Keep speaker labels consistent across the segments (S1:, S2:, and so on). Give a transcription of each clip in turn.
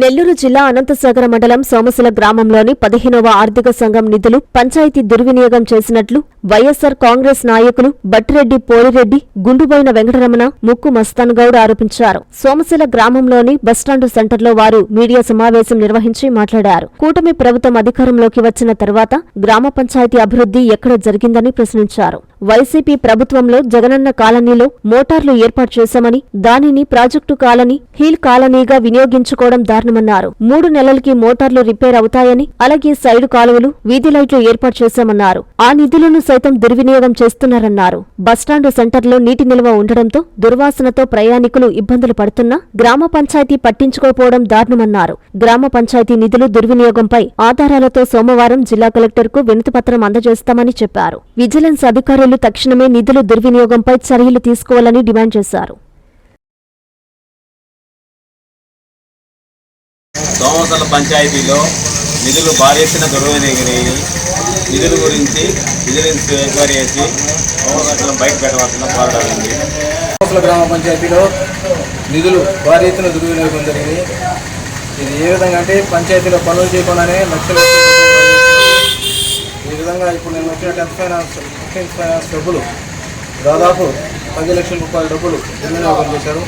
S1: నెల్లూరు జిల్లా అనంతసాగర మండలం సోమశిల గ్రామంలోని పదిహేనవ ఆర్థిక సంఘం నిధులు పంచాయతీ దుర్వినియోగం చేసినట్లు వైఎస్సార్ కాంగ్రెస్ నాయకులు బట్టిరెడ్డి పోలిరెడ్డి గుండుబోయిన వెంకటరమణ ముక్కు మస్తాన్ గౌడ్ ఆరోపించారు. సోమశిల గ్రామంలోని బస్టాండు సెంటర్లో వారు మీడియా సమావేశం నిర్వహించి మాట్లాడారు. కూటమి ప్రభుత్వం అధికారంలోకి వచ్చిన తర్వాత గ్రామ పంచాయతీ అభివృద్ధి ఎక్కడ జరిగిందని ప్రశ్నించారు. వైసీపీ ప్రభుత్వంలో జగనన్న కాలనీలో మోటార్లు ఏర్పాటు చేశామని దానిని ప్రాజెక్టు కాలనీ హీల్ కాలనీగా వినియోగించుకోవడం దారుణమన్నారు. మూడు నెలలకి మోటార్లు రిపేర్ అవుతాయని అలాగే సైడు కాలువలు వీధి లైట్లు ఏర్పాటు చేశామన్నారు. ఆ నిధులను సైతం దుర్వినియోగం చేస్తున్నారన్నారు. బస్టాండు సెంటర్లో నీటి నిల్వ ఉండడంతో దుర్వాసనతో ప్రయాణికులు ఇబ్బందులు పడుతున్నా గ్రామ పంచాయతీ పట్టించుకోకపోవడం దారుణమన్నారు. గ్రామ పంచాయతీ నిధులు దుర్వినియోగంపై ఆధారాలతో సోమవారం జిల్లా కలెక్టర్కు వినతిపత్రం అందజేస్తామని చెప్పారు. విజిలెన్స్ అధికారులు తక్షణమే నిధుల దుర్వినియోగంపై చర్యలు తీసుకోవాలని డిమాండ్ చేశారు.
S2: సోమసల పంచాయతీలో నిధులు భారీ ఎత్తున దుర్వినియోగమైనవి నిధుల గురించి విజిలెన్స్ ఎంక్వైరీ చేసి సోమసలను బయట పెట్టవలసిన కోరడానికి
S3: కోసల గ్రామ పంచాయతీలో నిధులు భారీ ఎత్తున దుర్వినియోగం జరిగింది. ఇది ఏ విధంగా అంటే పంచాయతీలో పనులు చేయకుండానే లక్షల విధంగా ఇప్పుడు నేను వచ్చిన టెన్త్ ఫైనాన్స్ ఫిఫ్టీన్త్ ఫైనాన్స్ డబ్బులు దాదాపు పది లక్షల రూపాయల డబ్బులు వినియోగం చేశారు.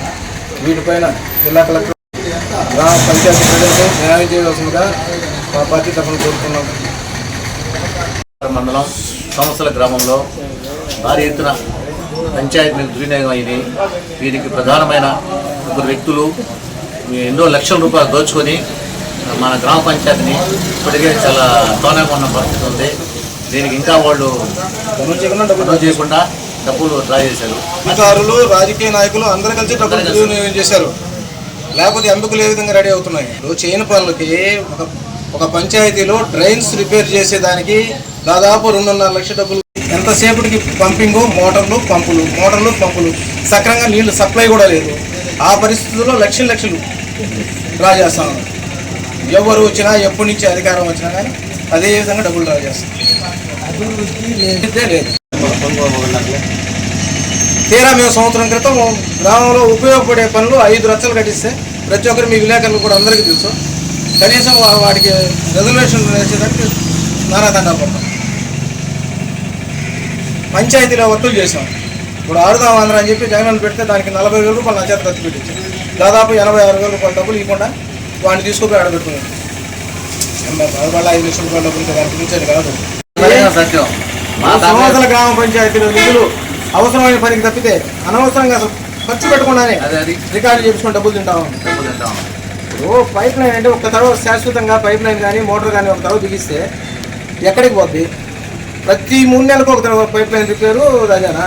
S3: వీటిపైన జిల్లా కలెక్టర్ గ్రామ పంచాయతీ ప్రజలకు న్యాయం చేయవలసిందిగా మా పార్టీ తరఫున కోరుతున్నాం.
S4: మండలం సంస్థల గ్రామంలో భారీ ఎత్తున పంచాయతీ దుర్వినియోగం అయింది వీరికి ప్రధానమైన ముగ్గురు వ్యక్తులు ఎన్నో లక్షల రూపాయలు దోచుకొని మన గ్రామ పంచాయతీని ఇప్పటికే చాలా తోనంగా ఉన్న పరిస్థితి ఉంది. దీనికి ఇంకా వాళ్ళు
S3: పనులు చేయకుండా డబ్బులు
S4: పనులు చేయకుండా డబ్బులు డ్రా చేశారు.
S3: అధికారులు రాజకీయ నాయకులు అందరూ కలిసి డబ్బులు దుర్వినియోగం చేశారు. లేకపోతే ఎంపికలు ఏ విధంగా రెడీ అవుతున్నాయి? ఇప్పుడు చేయని పనులకి ఒక ఒక పంచాయతీలో డ్రైన్స్ రిపేర్ చేసేదానికి దాదాపు రెండున్నర లక్షల డబ్బులు. ఎంతసేపటికి పంపింగ్? మోటార్లు పంపులు మోటార్లు పంపులు. సక్రంగా నీళ్ళు సప్లై కూడా లేదు. ఆ పరిస్థితుల్లో లక్షలు లక్షలు డ్రా చేస్తాం. ఎవరు వచ్చినా ఎప్పటి నుంచి అధికారం వచ్చినా కానీ అదే విధంగా డబ్బులు డ్రా చేస్తాం. అభివృద్ధి లేదు. తీరా మేము సంవత్సరం క్రితం గ్రామంలో ఉపయోగపడే పనులు ఐదు లక్షలు కట్టిస్తే ప్రతి ఒక్కరు మీ విలేకరులు కూడా అందరికీ తెలుసు. కనీసం వాటికి రిజర్వేషన్ వేసేదానికి నానాదండా పడతాం. పంచాయతీలో వర్కులు చేసాం ఇప్పుడు ఆడుదాం ఆంధ్ర అని చెప్పి జగన్ పెడితే దానికి నలభై వేల రూపాయలు నా చేత ఖర్చు పెట్టించాం దాదాపు ఎనభై ఆరు వేల రూపాయల డబ్బులు ఇవ్వకుండా వాడిని తీసుకుపోయి ఆడబెట్టుకున్నాం. వాళ్ళ ఐదు లక్షల రూపాయల డబ్బులు దానికి కాదు.
S4: సత్యం. మా
S3: గ్రామ పంచాయతీలో నిధులు అవసరమైన పనికి తప్పితే అనవసరంగా అసలు ఖర్చు పెట్టకుండానే
S4: అదే అది.
S3: రికార్డు చేపించుకొని డబ్బులు తింటాం
S4: డబ్బులు తింటాం
S3: ఇప్పుడు పైప్ లైన్ అంటే ఒక తర్వాత శాశ్వతంగా పైప్ లైన్ కానీ మోటార్ కానీ ఒక తర్వాత బిగిస్తే ఎక్కడికి పోద్ది? ప్రతి మూడు నెలలకు ఒక తర్వాత పైప్ లైన్ రిపేరు రాజానా